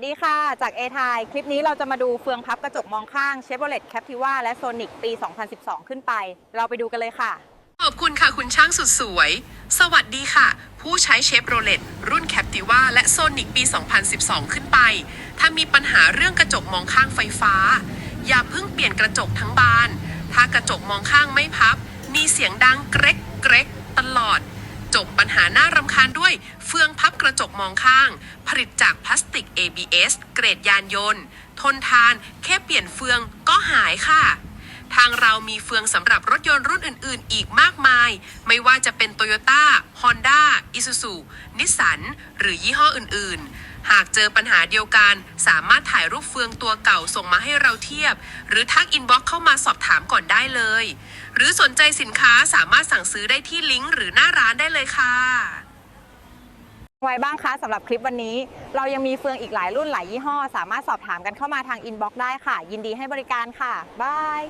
สวัสดีค่ะ จากเอทายคลิปนี้เราจะมาดูเฟืองพับกระจกมองข้าง Chevrolet Captiva และ Sonic ปี 2012 ขึ้นไป เราไปดูกันเลยค่ะ ขอบคุณค่ะคุณช่างสุดสวย สวัสดีค่ะ ผู้ใช้เชฟโรเลตรุ่น Captiva และ Sonic ปี 2012 ขึ้นไป ถ้ามีปัญหาเรื่องกระจกมองข้างไฟฟ้า อย่าเพิ่งเปลี่ยนกระจกทั้งบาน ถ้ากระจกมองข้างไม่พับ มีเสียงดังเกร็กเกร็กตลอด จบปัญหานด้วยเฟืองพับกระจกมองข้าง ผลิตจากพลาสติก ABS เกรดยานยนต์ ทนทานแค่เปลี่ยนเฟืองก็หายค่ะ ทางเรามีเฟืองสำหรับรถยนต์รุ่นอื่น ๆ อีกมากมาย ไม่ว่าจะเป็น Toyota, Honda, Isuzu, Nissan หรือยี่ห้ออื่น ๆหากเจอปัญหาเดียวกัน สามารถถ่ายรูปเฟืองตัวเก่าส่งมาให้เราเทียบ หรือทักอินบ็อกเข้ามาสอบถามก่อนได้เลย หรือสนใจสินค้าสามารถสั่งซื้อได้ที่ลิงก์หรือหน้าร้านได้เลยค่ะ ไว้บ้างคะสำหรับคลิปวันนี้ เรายังมีเฟืองอีกหลายรุ่นหลายยี่ห้อ สามารถสอบถามกันเข้ามาทางอินบ็อกซ์ได้ค่ะ ยินดีให้บริการค่ะบาย